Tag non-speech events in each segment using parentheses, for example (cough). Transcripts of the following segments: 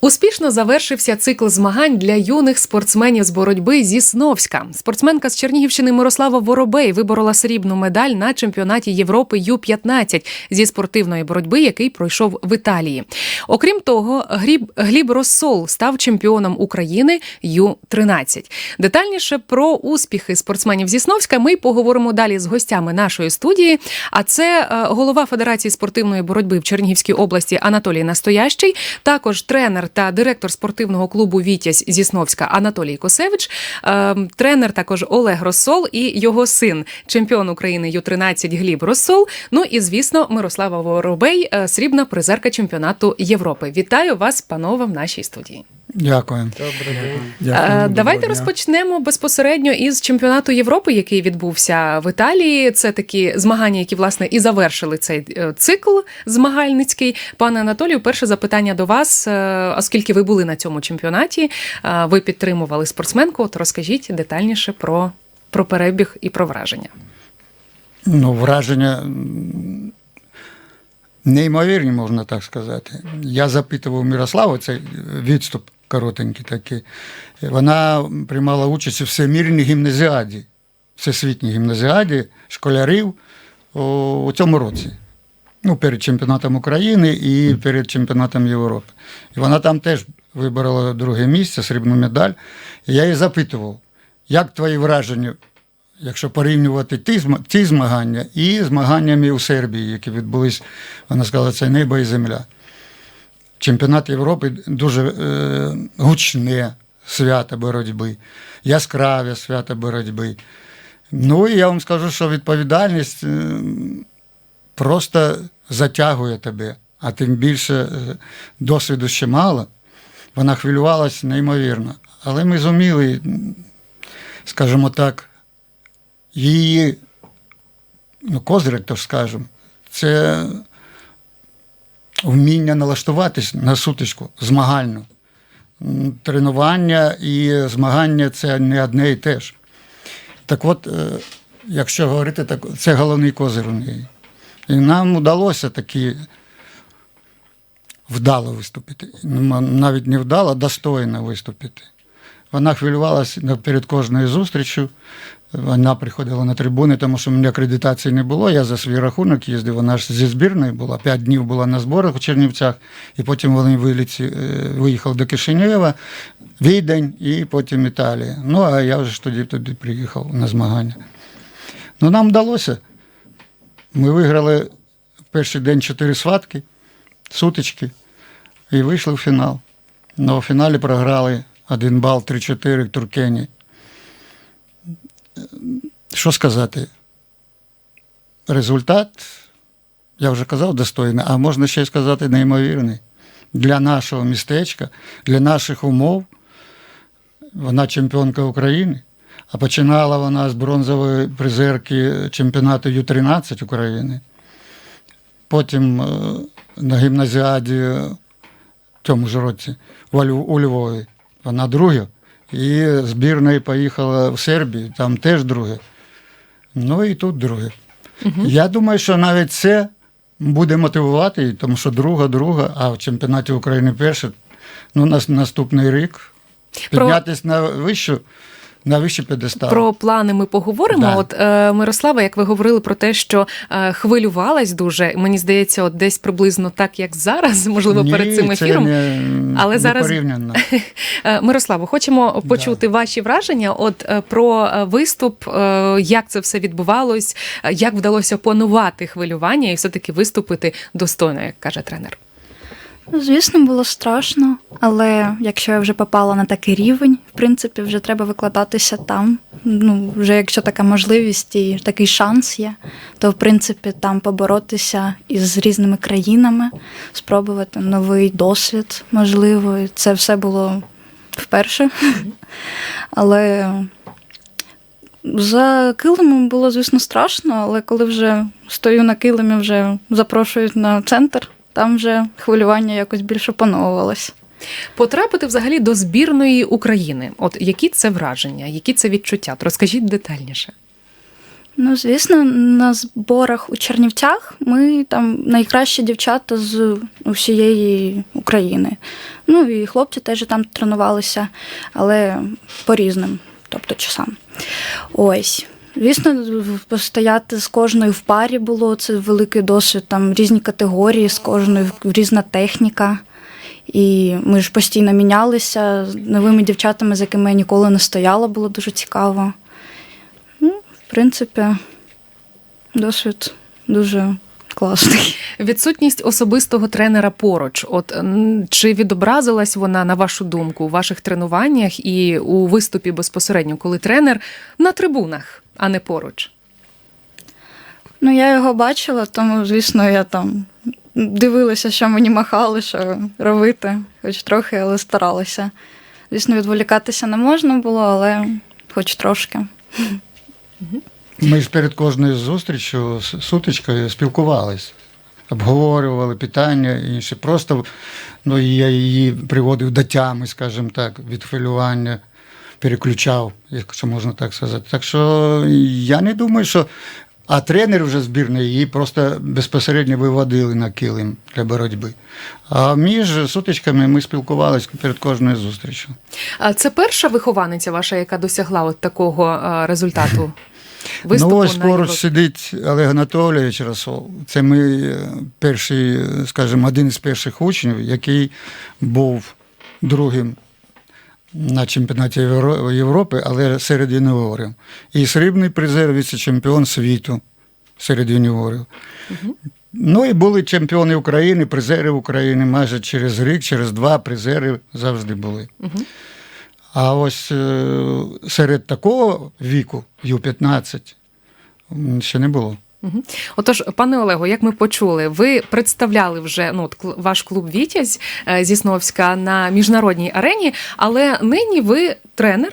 Успішно завершився цикл змагань для юних спортсменів з боротьби зі Сновська. Спортсменка з Чернігівщини Мирослава Воробей виборола срібну медаль на чемпіонаті Європи Ю-15 зі спортивної боротьби, який пройшов в Італії. Окрім того, Гліб, Гліб Россол став чемпіоном України Ю-13. Детальніше про успіхи спортсменів зі Сновська ми поговоримо далі з гостями нашої студії. А це е, голова Федерації спортивної боротьби в Чернігівській області Анатолій Настоящий, також тренер та директор спортивного клубу Вітязь Зісновська Анатолій Косевич, е, тренер також Олег Росол і його син, чемпіон України Ю-13 Гліб Росол. Ну і звісно, Мирослава Воробей, е, срібна призерка чемпіонату Європи. Вітаю вас, панове, в нашій студії. Дякую. Е, Дякую. Давайте Доброго дня. розпочнемо безпосередньо із чемпіонату Європи, який відбувся в Італії. Це такі змагання, які власне і завершили цей е, цикл змагальницький. Пане Анатолію, перше запитання до вас, е, оскільки ви були на цьому чемпіонаті, е, ви підтримували спортсменку. От розкажіть детальніше про, про перебіг і про враження. Ну, враження неймовірні, можна так сказати. Я запитував Мирославу, цей відступ коротенький такий. Вона приймала участь у всемірній гімназіаді, всесвітній гімназіаді школярів у, цьому році. Ну, перед чемпіонатом України і перед чемпіонатом Європи. І вона там теж виборола друге місце, срібну медаль. І я її запитував, як твої враження якщо порівнювати ті, ті змагання і змаганнями у Сербії, які відбулись, вона сказала, це небо і земля. Чемпіонат Європи дуже е, гучне свято боротьби, яскраве свято боротьби. Ну і я вам скажу, що відповідальність е, просто затягує тебе, а тим більше е, досвіду ще мало. Вона хвилювалася неймовірно. Але ми зуміли, скажімо так, її ну, козирик, то ж скажемо, це вміння налаштуватись на сутичку змагальну. Тренування і змагання це не одне і те ж. Так от, е, якщо говорити, так це головний козир у неї. І нам вдалося такі вдало виступити. Ну, Навіть не вдало, достойно виступити. Вона хвилювалася перед кожною зустрічю. Вона приходила на трибуни, тому що в мене акредитації не було. Я за свій рахунок їздив. Вона ж зі збірної була. П'ять днів була на зборах у Чернівцях, і потім вони виліці, е, виїхав до Кишинєва, Відень і потім Італія. Ну, а я вже тоді туди приїхав на змагання. Ну, нам вдалося. Ми виграли в перший день чотири схватки, сутички, і вийшли в фінал. Ну, у фіналі програли один бал 3-4 Туркені. Що сказати? Результат, я вже казав, достойний, а можна ще й сказати неймовірний. Для нашого містечка, для наших умов. Вона чемпіонка України, а починала вона з бронзової призерки чемпіонату Ю-13 України. Потім е, на гімназіаді в цьому ж році у Львові. Вона друга. І збірна поїхала в Сербію, там теж друге. Ну і тут друге. Я думаю, що навіть це буде мотивувати, тому що друга, друга, а в чемпіонаті України перше. Ну, наступний рік Про- піднятись на вищу, на вищий п'єдестал. Про плани ми поговоримо. Да. От е, Мирослава, як ви говорили про те, що е, хвилювалась дуже, мені здається, от десь приблизно так, як зараз, (laughs) можливо, Ні, перед цим це ефіром. не, (laughs) Але не зараз- порівняно. (laughs) Е, Мирославо, хочемо почути ваші враження от е, про е, виступ, як це все відбувалось, як вдалося опанувати хвилювання і все-таки виступити достойно, як каже тренер. Ну, Звісно, було страшно, але якщо я вже попала на такий рівень, в принципі, вже треба викладатися там. Ну, вже якщо така можливість і такий шанс є, то в принципі там поборотися із різними країнами, спробувати новий досвід, можливо. І це все було вперше. (laughs) Але за килимом було, звісно, страшно, але коли вже стою на килимі, вже запрошують на центр, там вже хвилювання якось більше опановувалось. Потрапити взагалі до збірної України. От які це враження, які це відчуття? От Розкажіть детальніше. Ну, звісно, на зборах у Чернівцях ми там найкращі дівчата з усієї України. Ну і хлопці теж там тренувалися, але по різним, тобто часам. Ось. Звісно, постояти з кожною в парі було це великий досвід, там різні категорії, з кожною різна техніка. І ми ж постійно мінялися з новими дівчатами, з якими я ніколи не стояла, було дуже цікаво. Ну, в принципі, досвід дуже класний. Відсутність особистого тренера поруч. От чи відобразилась вона на вашу думку у ваших тренуваннях і у виступі безпосередньо, коли тренер на трибунах, а не поруч? Ну, я його бачила, тому, звісно, я там дивилася, що мені махали, що робити, хоч трохи, але старалася. Звісно, відволікатися не можна було, але хоч трошки. Ми ж перед кожною зустрічю з сутичкою спілкувались, обговорювали питання і інше. Просто ну, я її приводив до тями, скажімо так, від хвилювання, переключав, якщо можна так сказати. Так що я не думаю, що. А тренери вже збірної її просто безпосередньо виводили на килим для боротьби. А між сутичками ми спілкувалися перед кожною зустрічю. А це перша вихованиця ваша, яка досягла от такого е, результату? (laughs) Виступу ну ось поруч сидить Олег Анатолійович Расол. Це ми е, перший, е, скажімо, один із перших учнів, який був другим на чемпіонаті Європи, але серед юніорів. І срібний призер, віце-чемпіон світу серед юніорів. Ну і були чемпіони України, призери України майже через рік, через два призери завжди були. А ось е, серед такого віку, Ю-15, ще не було. Отож, пане Олего, як ми почули, ви представляли вже ну, от ваш клуб Вітязь е, зі Сновська на міжнародній арені, але нині ви тренер,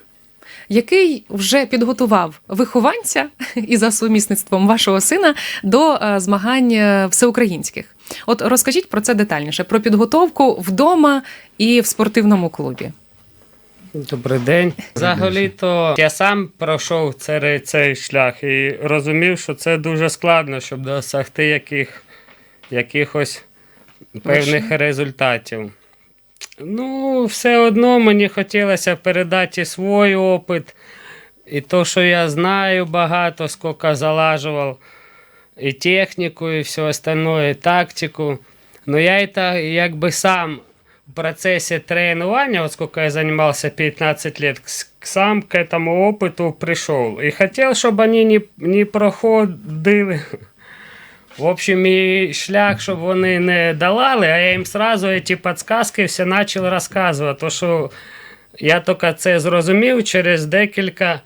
який вже підготував вихованця (laughs) і за сумісництвом вашого сина до е, змагань е, всеукраїнських. От розкажіть про це детальніше: про підготовку вдома і в спортивному клубі. Добрий день. Взагалі-то я сам пройшов цей, цей шлях і розумів, що це дуже складно, щоб досягти яких, якихось певних результатів. Ну, все одно мені хотілося передати свій опит, і то, що я знаю багато, скільки залажував, і техніку, і все остальное, і тактику. Но я это якби сам процессе тренирования, вот сколько я занимался 15 лет, к- сам к этому опыту пришел. И хотел, чтобы они не, не проходили. В общем, і шлях, щоб вони не долали, а я їм сразу ці підказки все почав розказувати. То, що я тільки це зрозумів через декілька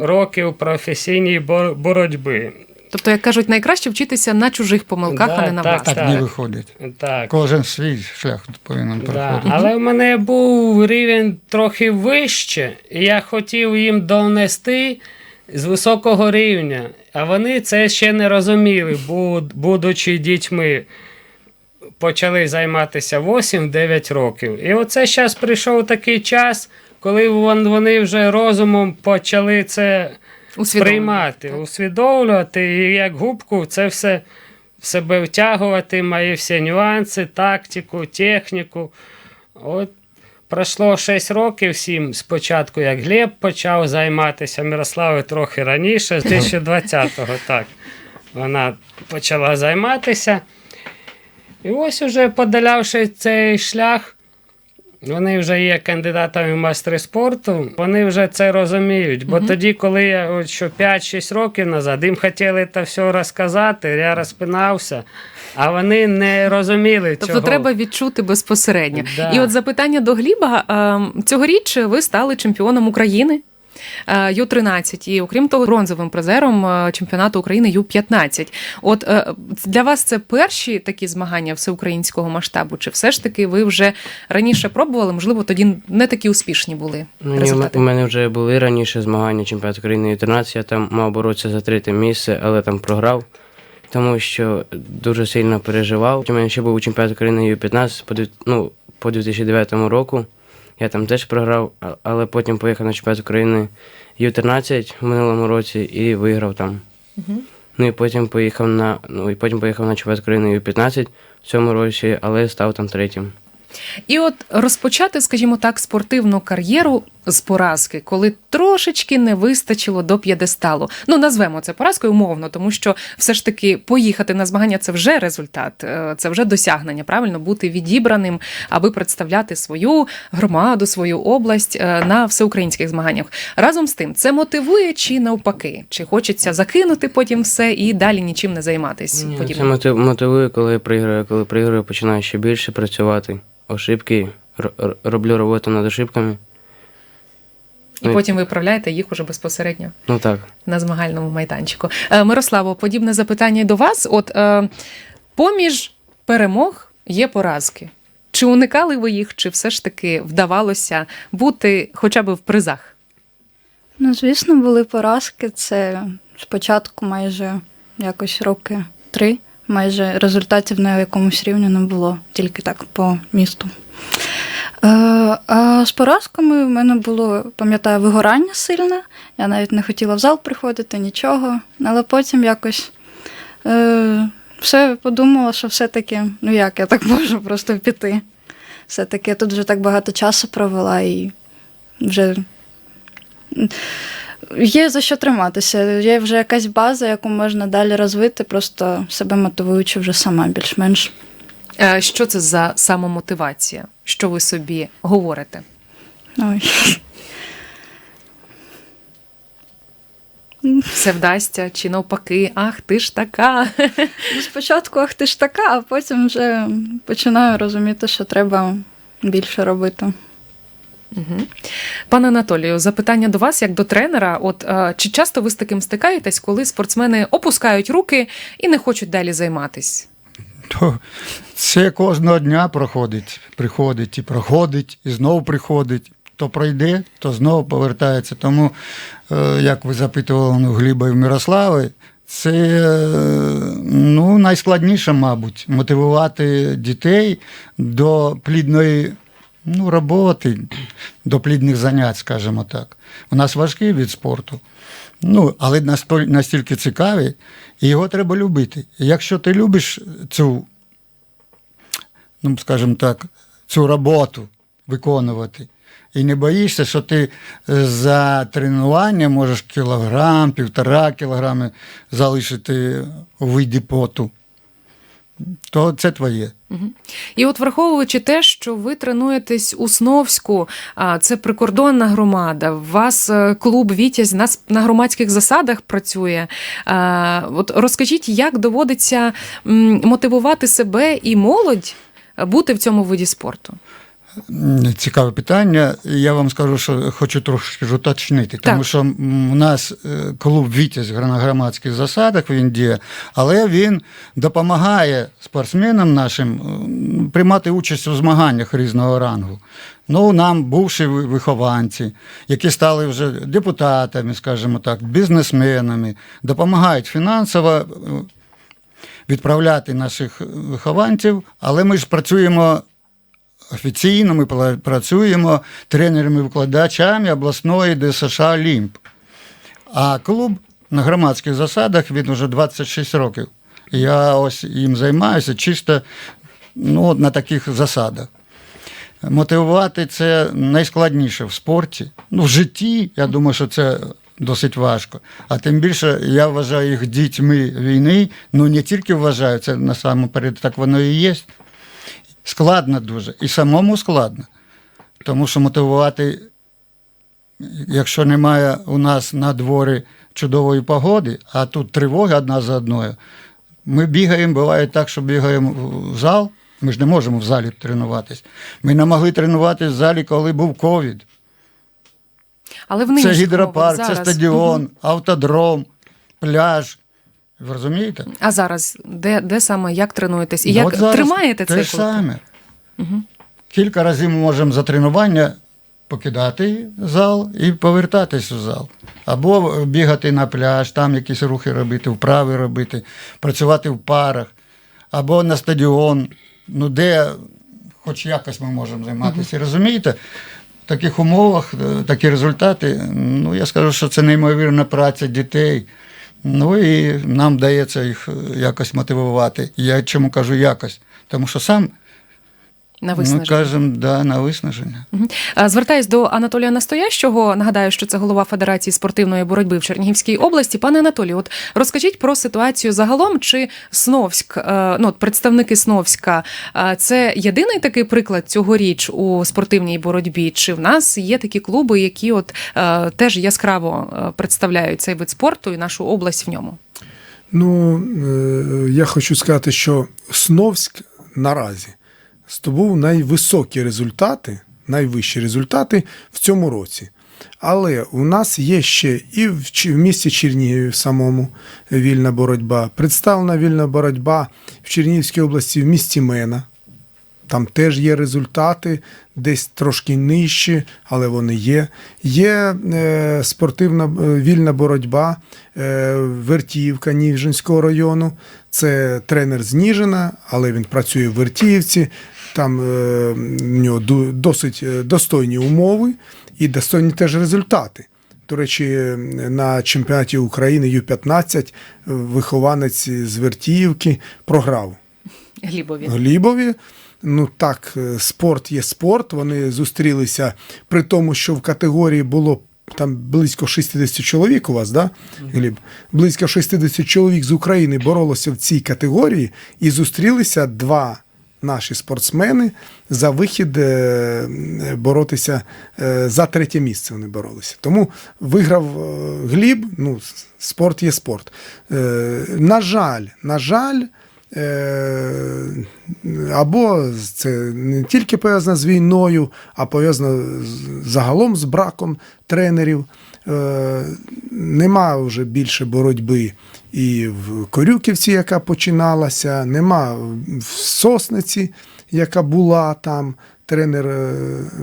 років професійній бор- боротьби. Тобто, як кажуть, найкраще вчитися на чужих помилках, Да, а не на так, власних. Так, не виходить. Так. Кожен свій шлях повинен Да. проходити. Але в мене був рівень трохи вище, і я хотів їм донести з високого рівня. А вони це ще не розуміли, будучи дітьми. Почали займатися 8-9 років. І оце зараз прийшов такий час, коли вони вже розумом почали це приймати, усвідомлювати і як губку це все в себе втягувати, мої всі нюанси, тактику, техніку. От пройшло 6 років, 7 спочатку, як Глеб почав займатися, Мирослава трохи раніше, з 2020-го, так. Вона почала займатися. І ось уже подолявши цей шлях, вони вже є кандидатами в майстри спорту, вони вже це розуміють. Бо тоді, коли я от що 5-6 років назад, їм хотіли це все розказати, я розпинався, а вони не розуміли Тобто цього. треба відчути безпосередньо. Да. І от запитання до Гліба. Ем, Цьогоріч ви стали чемпіоном України. Е, Ю-13 і окрім того, бронзовим призером е, чемпіонату України Ю-15. От е, для вас це перші такі змагання всеукраїнського масштабу? Чи все ж таки ви вже раніше пробували? Можливо, тоді не такі успішні були Ну, ні, результати? у мене вже були раніше змагання чемпіонат України Ю-13, я там мав боротися за третє місце, але там програв, тому що дуже сильно переживав. У мене ще був чемпіонат України Ю-15 по, ну, по 2009 року. Я там теж програв, але потім поїхав на чемпіонат України Ю-13 в минулому році і виграв там. Ну і потім поїхав на ну і потім поїхав на чемпіонат України Ю-15 в цьому році, але став там третім. І от розпочати, скажімо так, спортивну кар'єру з поразки, коли трошечки не вистачило до п'єдесталу. Ну, назвемо це поразкою умовно, тому що все ж таки поїхати на змагання це вже результат, е, це вже досягнення, правильно бути відібраним, аби представляти свою громаду, свою область е, на всеукраїнських змаганнях. Разом з тим, це мотивує чи навпаки? Чи хочеться закинути потім все і далі нічим не займатись? Ні. Це мотив- мотивує, коли я проіграю. Коли проіграю, починаю ще більше працювати. Ошибки, роблю роботу над ошибками. І потім виправляєте їх уже безпосередньо. Ну так. на змагальному майданчику. Е, Мирославо, подібне запитання до вас. От е, поміж перемог є поразки. Чи уникали ви їх, чи все ж таки вдавалося бути хоча б в призах? Ну, звісно, були поразки. Це спочатку майже якось роки три. Майже результатів на якомусь рівні не було, тільки так по місту. Е, а з поразками в мене було, пам'ятаю, вигорання сильне. Я навіть не хотіла в зал приходити, нічого. Але потім якось е, все подумала, що все-таки, ну як я так (laughs) можу просто піти. Все-таки я тут вже так багато часу провела і вже Є за що триматися. Є вже якась база, яку можна далі розвити, просто себе мотивуючи вже сама більш-менш. Е, Що це за самомотивація? Що ви собі говорите? Ой. Все вдасться, чи навпаки, ах, ти ж така. Ну, Спочатку ах ти ж така, а потім вже починаю розуміти, що треба більше робити. Мгм. Пане Анатолію, запитання до вас як до тренера. От е, чи часто ви з таким стикаєтесь, коли спортсмени опускають руки і не хочуть далі займатись? То це кожного дня проходить, приходить і проходить, і знову приходить. То пройде, то знову повертається. Тому, е, як ви запитували ну, Гліба і Мирослави, це ну, найскладніше, мабуть, мотивувати дітей до плідної ну, роботи, до плідних занять, скажімо так. У нас важкий від спорту, ну, але настільки цікавий, і його треба любити. Якщо ти любиш цю, ну, скажімо так, цю роботу виконувати, і не боїшся, що ти е, за тренування можеш кілограм, півтора кілограми залишити у виді поту, то це твоє. І от враховуючи те, що ви тренуєтесь у Сновську, це прикордонна громада. У вас е, клуб Вітязь нас на громадських засадах працює. От розкажіть, як доводиться мотивувати себе і молодь бути в цьому виді спорту? Цікаве питання. Я вам скажу, що хочу трошки уточнити, тому Так. що у нас е, клуб Вітязь на громадських засадах він діє, але він допомагає спортсменам нашим приймати участь у змаганнях різного рангу. Ну, нам бувші ви- вихованці, які стали вже депутатами, скажімо так, бізнесменами, допомагають фінансово е, відправляти наших вихованців, але ми ж працюємо офіційно ми працюємо тренерами-викладачами обласної ДСШ Олімп. А клуб на громадських засадах він уже 26 років. Я ось їм займаюся чисто ну, на таких засадах. Мотивувати це найскладніше в спорті. Ну, в житті, я думаю, що це досить важко. А тим більше я вважаю їх дітьми війни. Ну не тільки вважаю, це насамперед так воно і є. Складно дуже. І самому складно. Тому що мотивувати, якщо немає у нас на дворі чудової погоди, а тут тривоги одна за одною, ми бігаємо, буває так, що бігаємо в зал. Ми ж не можемо в залі тренуватись. Ми не могли тренуватись в залі, коли був ковід. Але в Це гідропарк, умовах це стадіон, автодром, пляж. Ви розумієте? А зараз де, де саме як тренуєтесь? І Ну, як зараз тримаєте те цей ж саме. Кілька разів ми можемо за тренування покидати зал і повертатись у зал. Або бігати на пляж, там якісь рухи робити, вправи робити, працювати в парах, або на стадіон, ну де хоч якось ми можемо займатися. Розумієте? В таких умовах е, такі результати, ну я скажу, що це неймовірна праця дітей. Ну і нам вдається їх якось мотивувати. Я чому кажу якось? Тому що сам На ми виснаження. кажемо да, на виснаження. Звертаюсь до Анатолія Настоящого. Нагадаю, що це голова Федерації спортивної боротьби в Чернігівській області. Пане Анатолію, от розкажіть про ситуацію загалом. Чи Сновськ, е, ну от представники Сновська, е, це єдиний такий приклад цьогоріч у спортивній боротьбі? Чи в нас є такі клуби, які от е, теж яскраво представляють цей вид спорту і нашу область в ньому? Ну, я хочу сказати, що Сновськ наразі здобув найвисокі результати, найвищі результати в цьому році. Але у нас є ще і в, місті Чернігові в самому вільна боротьба. Представлена вільна боротьба в Чернігівській області в місті Мена. Там теж є результати, десь трошки нижчі, але вони є. Є е, спортивна е, вільна боротьба е, Вертіївка Ніжинського району. Це тренер з Ніжина, але він працює в Вертіївці. Там е, в нього досить е, достойні умови і достойні теж результати. До речі, на чемпіонаті України Ю-15 е, вихованець з Вертіївки програв Глібові. Глібові. Ну так, е, спорт є спорт. Вони зустрілися при тому, що в категорії було там близько 60 чоловік у вас, да, Гліб? Близько 60 чоловік з України боролося в цій категорії і зустрілися два наші спортсмени за вихід е, боротися е, за третє місце. Вони боролися. Тому виграв е, Гліб. Ну, спорт є спорт. На жаль, на жаль. Е, або це не тільки пов'язано з війною, а пов'язано загалом з браком тренерів. Е, Нема вже більше боротьби і в Корюківці, яка починалася, нема в Сосниці, яка була там. Тренер е,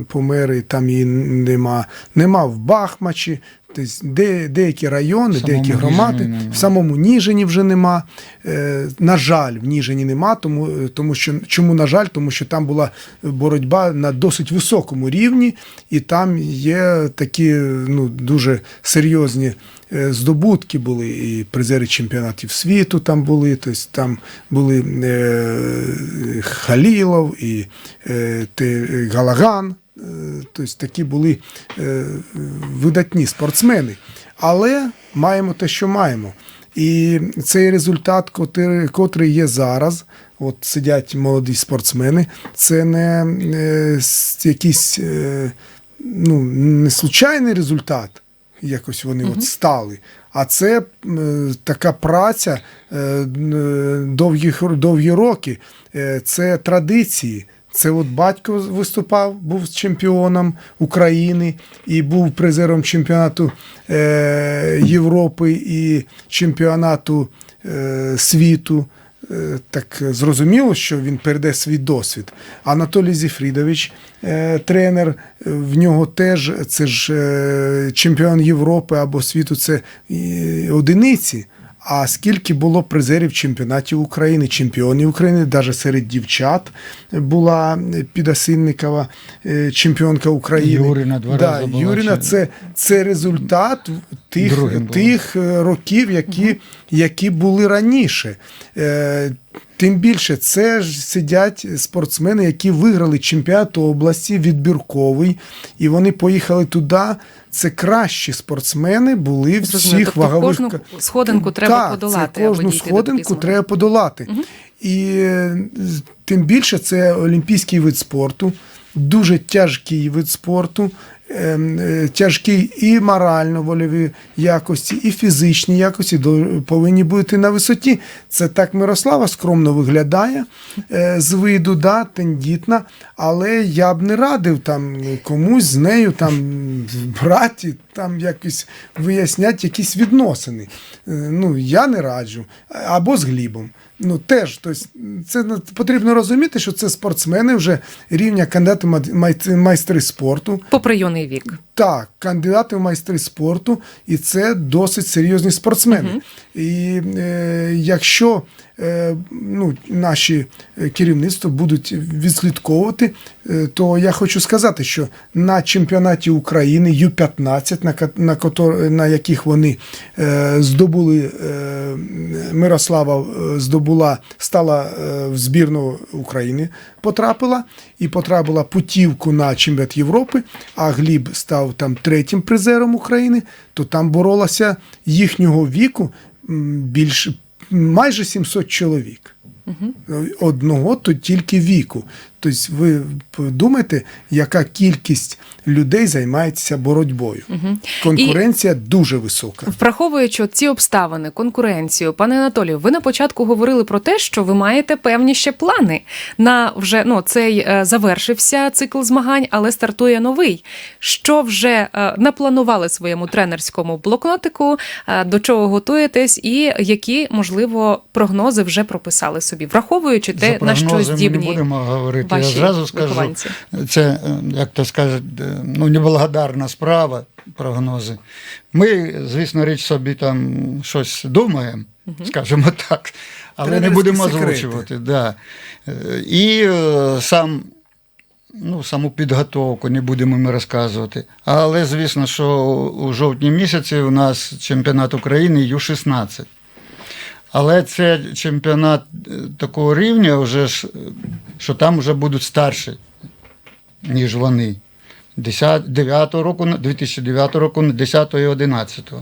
помер, і там її нема. Нема в Бахмачі. Тобто де, деякі райони, самому деякі громади, Ніжині в самому Ніжині вже нема. Е, на жаль, в Ніжині нема, тому, тому що чому на жаль, тому що там була боротьба на досить високому рівні, і там є такі ну, дуже серйозні е, здобутки були, і призери чемпіонатів світу там були, тобто там були е, Халілов і е, Галаган. Е, Тобто такі були е, видатні спортсмени. Але маємо те, що маємо. І цей результат, котрий, є зараз, от сидять молоді спортсмени, це не якийсь е, ну, не случайний результат, якось вони от стали. А це така праця довгі, довгі роки, це традиції. Це от батько виступав, був чемпіоном України і був призером чемпіонату е, Європи і чемпіонату е, світу. Е, Так зрозуміло, що він переде свій досвід. Анатолій Зіфрідович, е, тренер, в нього теж це ж е, чемпіон Європи або світу, це е, одиниці. А скільки було призерів чемпіонатів України, чемпіонів України, навіть серед дівчат була Підосинникова, е, чемпіонка України. Юрина два да, рази була Юріна чи- це, це результат тих, Другим тих е, років, які, які були раніше. Тим більше, це ж сидять спортсмени, які виграли чемпіонат області відбірковий, і вони поїхали туди. Це кращі спортсмени були в всіх Тобто вагових кожну сходинку треба Так, подолати, Це кожну сходинку треба подолати. І е, тим більше це олімпійський вид спорту, дуже тяжкий вид спорту. Ем, е, і морально вольові якості, і фізичні якості повинні бути на висоті. Це так Мирослава скромно виглядає е, з виду, да, тендітна, але я б не радив там комусь з нею там браті, там якось виясняти якісь відносини. Е, Ну, я не раджу. Або з Глібом. Ну, теж, тобто, це потрібно розуміти, що це спортсмени вже рівня кандидати в майстри спорту. Попри юний вік. Так, кандидати в майстри спорту, і це досить серйозні спортсмени. І е, якщо ну, наші е, керівництво будуть відслідковувати, е, то я хочу сказати, що на чемпіонаті України Ю-15, на, на, на яких вони е, здобули е, Мирослава е, здобула, стала е, в збірну України, потрапила і потрапила путівку на чемпіонат Європи, а Гліб став там третім призером України, то там боролося їхнього віку більше майже 700 чоловік. Одного то тільки віку. Тобто ви подумайте, яка кількість людей займається боротьбою. Конкуренція дуже висока. Враховуючи ці обставини, конкуренцію, пане Анатолію, ви на початку говорили про те, що ви маєте певні ще плани на вже ну цей е, завершився цикл змагань, але стартує новий. Що вже е, напланували своєму тренерському блокнотику, е, до чого готуєтесь, і які можливо прогнози вже прописали собі, враховуючи За те, на що прогнози ми не будемо говорити. Я ваші зразу скажу, вихованці. це, е, як то скажуть, е, ну, неблагодарна справа, прогнози. Ми, звісно, річ собі там щось думаємо, скажімо так, але не будемо озвучувати. Да. Е, І сам. Ну, саму підготовку не будемо ми розказувати. Але звісно, що у жовтні місяці у нас чемпіонат України Ю-16. Але це чемпіонат е, такого рівня, вже е, що там вже будуть старші, ніж вони. 10, 9 року, 2009 року, 10 і 11.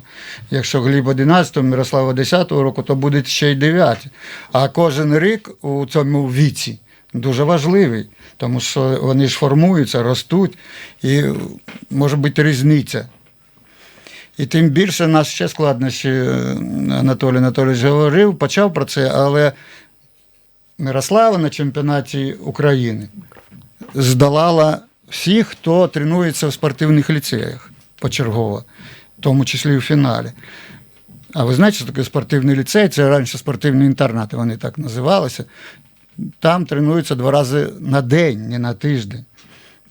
Якщо Гліб 11, Мирослава 10 року, то буде ще й 9. А кожен рік у цьому віці дуже важливий, тому що вони ж формуються, ростуть, і може бути різниця. І тим більше нас ще складнощі, е, Анатолій Анатолійович говорив, почав про це, але Мирослава на чемпіонаті України здолала всіх, хто тренується в спортивних ліцеях почергово, в тому числі в фіналі. А ви знаєте, що таке спортивний ліцей? Це раніше спортивні інтернати, вони так називалися. Там тренуються два рази на день, не на тиждень.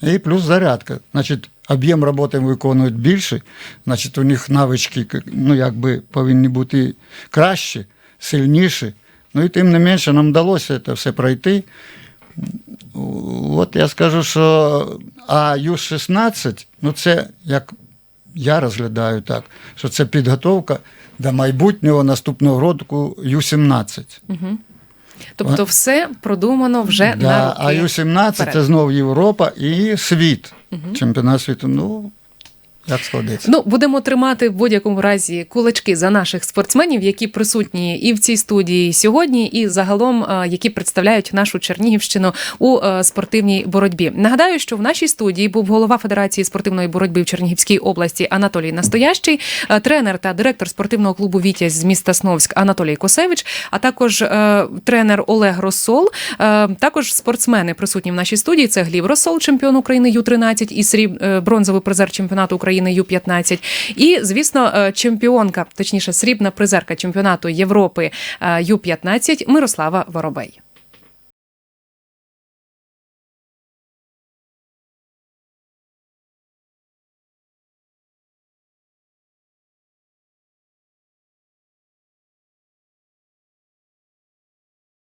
І плюс зарядка. Значить, об'єм роботи виконують більше, значить, у них навички ну, якби, повинні бути кращі, сильніші. Ну і тим не менше нам вдалося це все пройти. От я скажу, що а Ю-16, ну це як я розглядаю так, що це підготовка до майбутнього наступного року Ю-17. Тобто, все продумано вже на Да, роки а Ю-17 вперед. це знову Європа і світ. Чемпіонат світу. Ну, як складеться. Ну, будемо тримати в будь-якому разі кулачки за наших спортсменів, які присутні і в цій студії сьогодні, і загалом, які представляють нашу Чернігівщину у е, спортивній боротьбі. Нагадаю, що в нашій студії був голова Федерації спортивної боротьби в Чернігівській області Анатолій Настоящий, е, тренер та директор спортивного клубу Вітязь з міста Сновськ Анатолій Косевич, а також е, тренер Олег Росол. Також спортсмени присутні в нашій студії. Це Гліб Росол, чемпіон України Ю-13 і сріб, бронзовий призер чемпіонату України Ю-15. І, звісно, е, чемпіонка, точніше, срібна призерка чемпіонату Європи е, Ю-15 Мирослава Воробей.